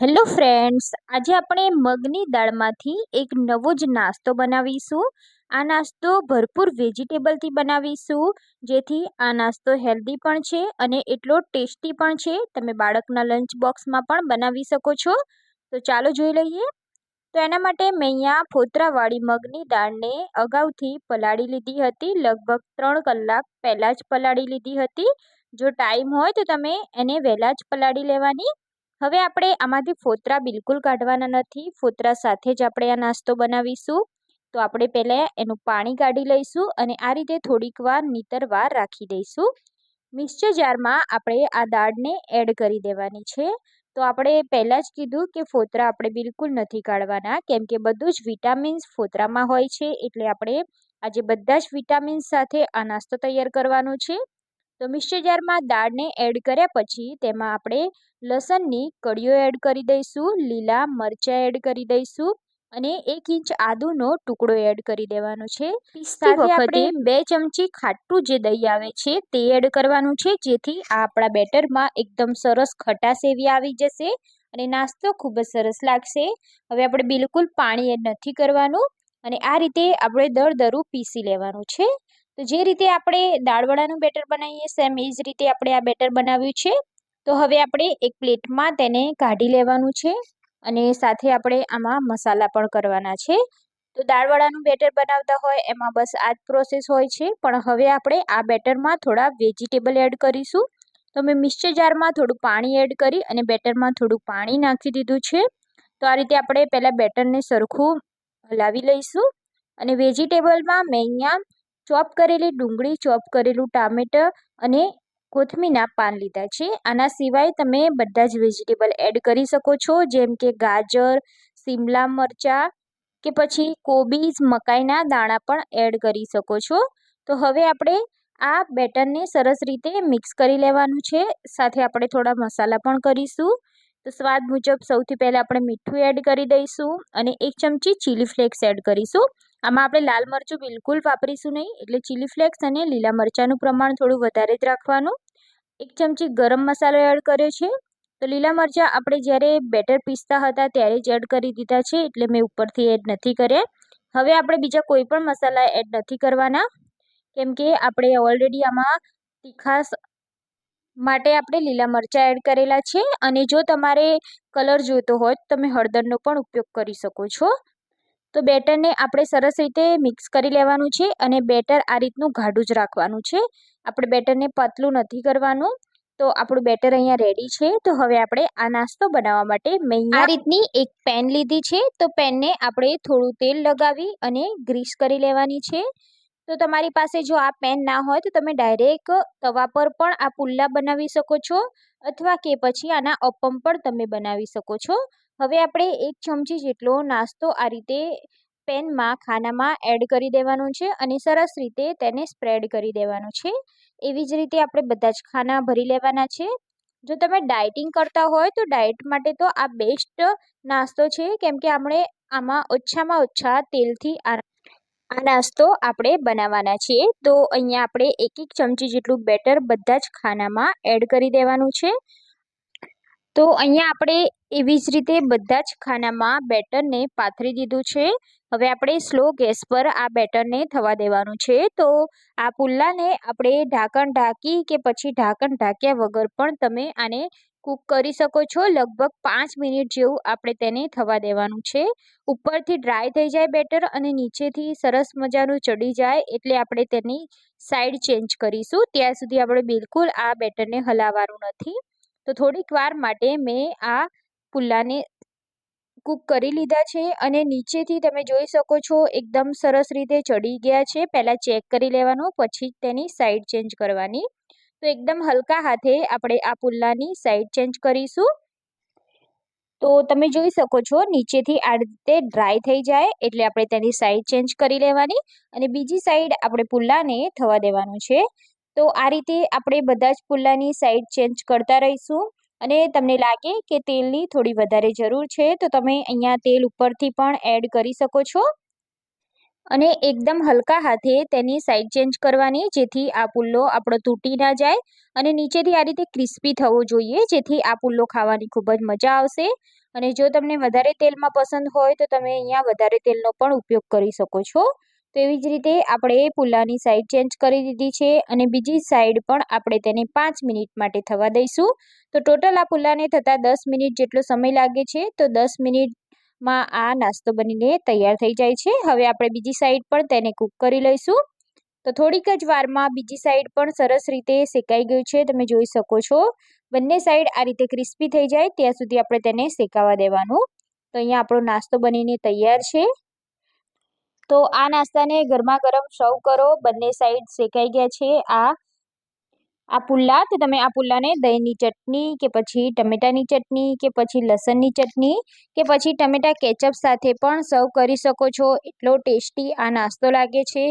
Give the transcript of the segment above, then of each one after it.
Hello friends આજે આપણે મગની દાળમાંથી એક નવો જ નાસ્તો બનાવીશું. આ નાસ્તો ભરપૂર વેજીટેબલથી બનાવીશું, જેથી આ નાસ્તો હેલ્ધી પણ છે અને એટલો ટેસ્ટી પણ છે. તમે બાળકના લંચ બોક્સમાં પણ બનાવી શકો છો. તો ચાલો જોઈ લઈએ. તો એના માટે મેં અહીંયા ફોતરાવાળી મગની દાળને અગાઉથી પલાળી લીધી હતી. લગભગ ત્રણ કલાક પહેલાં જ પલાળી લીધી હતી. જો ટાઈમ હોય તો તમે એને વહેલા જ પલાળી લેવાની. હવે આપણે આમાંથી ફોતરા બિલકુલ કાઢવાના નથી. ફોતરા સાથે જ આપણે આ નાસ્તો બનાવીશું. તો આપણે પહેલાં એનું પાણી કાઢી લઈશું અને આ રીતે થોડીક વાર નીતરવાર રાખી દઈશું. મિક્સચર જારમાં આપણે આ દાળને એડ કરી દેવાની છે. તો આપણે પહેલાં જ કીધું કે ફોતરા આપણે બિલકુલ નથી કાઢવાના, કેમ કે બધું જ વિટામિન્સ ફોતરામાં હોય છે. એટલે આપણે આજે બધા જ વિટામિન્સ સાથે આ નાસ્તો તૈયાર કરવાનો છે. તો મિક્સર જારમાં દાળને એડ કર્યા પછી તેમાં આપણે લસણની કળીઓ એડ કરી દઈશું લીલા મરચાં એડ કરી દઈશું અને એક ઇંચ આદુનો ટુકડો એડ કરી દેવાનો છે. સાથે આપણે બે ચમચી ખાટું જે દહીં આવે છે તે એડ કરવાનું છે જેથી આ આપણા બેટરમાં એકદમ સરસ ખટાશ એવી આવી જશે અને નાસ્તો ખૂબ જ સરસ લાગશે. હવે આપણે બિલકુલ પાણી એડ નથી કરવાનું અને આ રીતે આપણે દર દરું પીસી લેવાનું છે. તો જે રીતે આપણે દાળવડાનું બેટર બનાવીએ સેમ એ જ રીતે આપણે આ બેટર બનાવ્યું છે. તો હવે આપણે એક પ્લેટમાં તેને કાઢી લેવાનું છે અને સાથે આપણે આમાં મસાલા પણ કરવાના છે. તો દાળવડાનું બેટર બનાવતા હોય એમાં બસ આ જ પ્રોસેસ હોય છે. પણ હવે આપણે આ બેટરમાં થોડા વેજીટેબલ એડ કરીશું. તો મેં મિક્સર જારમાં થોડું પાણી એડ કરી અને બેટરમાં થોડું પાણી નાખી દીધું છે. તો આ રીતે આપણે પહેલાં બેટરને સરખું હલાવી લઈશું. અને વેજીટેબલમાં મેં અહીંયા ચોપ કરેલી ડુંગળી, ચોપ કરેલું ટામેટર અને કોથમીના પાન લીધા છે. આના સિવાય તમે બધા જ વેજીટેબલ એડ કરી શકો છો, જેમ કે ગાજર સિમલા મરચાં કે પછી કોબીજ, મકાઈના દાણા પણ એડ કરી શકો છો. તો હવે આપણે આ બેટરને સરસ રીતે મિક્સ કરી લેવાનું છે. સાથે આપણે થોડા મસાલા પણ કરીશું. તો સ્વાદ મુજબ સૌથી પહેલાં આપણે મીઠું એડ કરી દઈશું અને એક ચમચી ચીલી ફ્લેક્સ એડ કરીશું. આમાં આપણે લાલ મરચું બિલકુલ વાપરીશું નહીં, એટલે ચીલી ફ્લેક્સ અને લીલા મરચાંનું પ્રમાણ થોડું વધારે જ રાખવાનું. એક ચમચી ગરમ મસાલો એડ કર્યો છે. તો લીલા મરચાં આપણે જ્યારે બેટર પીસતા હતા ત્યારે જ એડ કરી દીધા છે, એટલે મેં ઉપરથી એડ નથી કર્યા. હવે આપણે બીજા કોઈ પણ મસાલા એડ નથી કરવાના. કેમ કે આપણે ઓલરેડી આમાં તીખાસ માટે આપણે લીલા મરચાં એડ કરેલા છે, અને જો તમારે કલર જોઈતો હોય તો તમે હળદરનો પણ ઉપયોગ કરી શકો છો. તો બેટરને આપણે સરસ રીતે મિક્સ કરી લેવાનું છે અને બેટર આ રીતનું ગાઢું જ રાખવાનું છે. આપણે બેટરને પતલું નથી કરવાનું. તો આપણું બેટર અહીંયા રેડી છે. તો હવે આપણે આ નાસ્તો બનાવવા માટે મેં આ રીતની એક પેન લીધી છે. તો પેનને આપણે થોડું તેલ લગાવી અને ગ્રીસ કરી લેવાની છે. તો તમારી પાસે જો આ પેન ના હોય તો તમે ડાયરેક્ટ તવા પર પણ આ પુલ્લા બનાવી શકો છો. અથવા કે પછી આના અપમ પણ તમે બનાવી શકો છો. હવે આપણે એક ચમચી જેટલો નાસ્તો આ રીતે પેનમાં, ખાનામાં એડ કરી દેવાનો છે અને સરસ રીતે તેને સ્પ્રેડ કરી દેવાનું છે. એવી જ રીતે આપણે બધા જ ખાના ભરી લેવાના છે. જો તમે ડાયટિંગ કરતા હોય તો ડાયટ માટે તો આ બેસ્ટ નાસ્તો છે. કેમ કે આપણે આમાં ઓછામાં ઓછા તેલથી આ આ નાસ્તો આપણે બનાવવાના છીએ. તો અહીંયા આપણે એક એક ચમચી જેટલું બેટર બધા જ ખાનામાં એડ કરી દેવાનું છે. તો અહીંયા આપણે એવી જ રીતે બધા જ ખાનામાં બેટરને પાથરી દીધું છે. હવે આપણે સ્લો ગેસ પર આ બેટરને થવા દેવાનું છે. તો આ પુલ્લાને આપણે ઢાંકણ ઢાંકી કે પછી ઢાંકણ ઢાંક્યા વગર પણ તમે આને કૂક કરી શકો છો. લગભગ પાંચ મિનિટ જેવું આપણે તેને થવા દેવાનું છે. ઉપરથી ડ્રાય થઈ જાય બેટર અને નીચેથી સરસ મજાનું ચડી જાય એટલે આપણે તેની સાઈડ ચેન્જ કરીશું. ત્યાં સુધી આપણે બિલકુલ આ બેટરને હલાવવાનું નથી. તો થોડીક વાર માટે મેં આ પુલ્લાને કૂક કરી લીધા છે અને નીચેથી તમે જોઈ શકો છો એકદમ સરસ રીતે ચડી ગયા છે. પહેલાં ચેક કરી લેવાનું, પછી તેની સાઈડ ચેન્જ કરવાની. તો એકદમ હલકા હાથે આપણે આ પુલ્લાની સાઈડ ચેન્જ કરીશું. તો તમે જોઈ શકો છો, નીચેથી આ રીતે ડ્રાય થઈ જાય એટલે આપણે તેની સાઈડ ચેન્જ કરી લેવાની અને બીજી સાઈડ આપણે પુલ્લાને થવા દેવાનું છે. તો આ રીતે આપણે બધા જ પુલ્લાની સાઈડ ચેન્જ કરતા રહીશું અને તમને લાગે કે તેલની થોડી વધારે જરૂર છે, તો તમે અહીંયા તેલ ઉપરથી પણ એડ કરી શકો છો. અને એકદમ હલકા હાથે તેની સાઈડ ચેન્જ કરવાની, જેથી આ પુલ્લો આપણો તૂટી ના જાય. અને નીચેથી આ રીતે ક્રિસ્પી થવો જોઈએ, જેથી આ પુલ્લો ખાવાની ખૂબ જ મજા આવશે. અને જો તમને વધારે તેલમાં પસંદ હોય, તો તમે અહીંયા વધારે તેલનો પણ ઉપયોગ કરી શકો છો. તો એવી જ રીતે આપણે પુલ્લાની સાઈડ ચેન્જ કરી દીધી છે અને બીજી સાઈડ પણ આપણે તેને પાંચ મિનિટ માટે થવા દઈશું. તો ટોટલ આ પુલ્લાને થતાં દસ મિનિટ જેટલો સમય લાગે છે, તો દસ મિનિટમાં આ નાસ્તો બનીને તૈયાર થઈ જાય છે. હવે આપણે બીજી સાઈડ પણ તેને કૂક કરી લઈશું. તો થોડીક જ વારમાં બીજી સાઈડ પણ સરસ રીતે શેકાઈ ગયું છે. તમે જોઈ શકો છો. બંને સાઈડ આ રીતે ક્રિસ્પી થઈ જાય. ત્યાં સુધી આપણે તેને શેકાવા દેવાનું. તો અહીંયા આપણો નાસ્તો બનીને તૈયાર છે. તો આ નાસ્તાને ગરમા ગરમ સર્વ કરો. બંને સાઈડ શેકાઈ ગયા છે. આ આ પુલ્લા, તો તમે આ પુલ્લાને દહીંની ચટણી કે પછી ટમેટાની ચટણી કે પછી લસણની ચટણી કે પછી ટમેટા કેચઅપ સાથે પણ સર્વ કરી શકો છો. એટલો ટેસ્ટી આ નાસ્તો લાગે છે.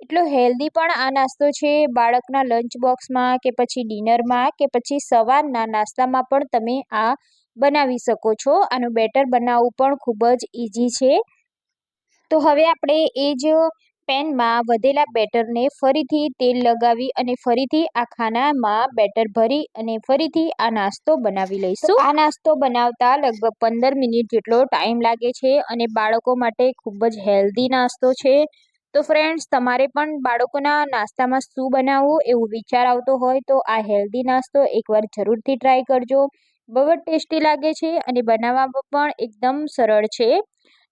એટલો હેલ્ધી પણ આ નાસ્તો છે. બાળકના લંચ બોક્સમાં કે પછી ડિનરમાં કે પછી સવારના નાસ્તામાં પણ તમે આ બનાવી શકો છો. આનું બેટર બનાવવું પણ ખૂબ જ ઇઝી છે. તો હવે આપણે એ જ પેનમાં વધેલા બેટરને ફરીથી તેલ લગાવી અને ફરીથી આ ખાનામાં બેટર ભરી અને ફરીથી આ નાસ્તો બનાવી લઈશું. આ નાસ્તો બનાવતા લગભગ પંદર મિનિટ જેટલો ટાઈમ લાગે છે અને બાળકો માટે ખૂબ જ હેલ્ધી નાસ્તો છે. તો ફ્રેન્ડ્સ, તમારે પણ બાળકોના નાસ્તામાં શું બનાવવું એવું વિચાર આવતો હોય તો આ હેલ્ધી નાસ્તો એકવાર જરૂરથી ટ્રાય કરજો. બહુ જ ટેસ્ટી લાગે છે અને બનાવવામાં પણ એકદમ સરળ છે.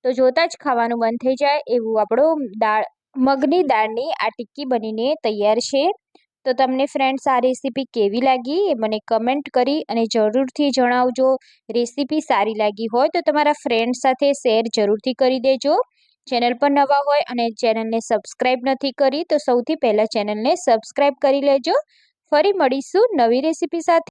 તો જોતાં જ ખાવાનું મન થઈ જાય એવું આપણો દાળ મગની દાળની આ ટિક્કી બનીને તૈયાર છે. તો તમને ફ્રેન્ડ્સ આ રેસીપી કેવી લાગી એ મને કમેન્ટ કરી અને જરૂરથી જણાવજો. રેસીપી સારી લાગી હોય તો તમારા ફ્રેન્ડ સાથે શેર જરૂરથી કરી દેજો. ચેનલ પર નવા હોય અને ચેનલને સબસ્ક્રાઈબ નથી કરી તો સૌથી પહેલાં ચેનલને સબસ્ક્રાઈબ કરી લેજો. ફરી મળીશું નવી રેસીપી સાથે.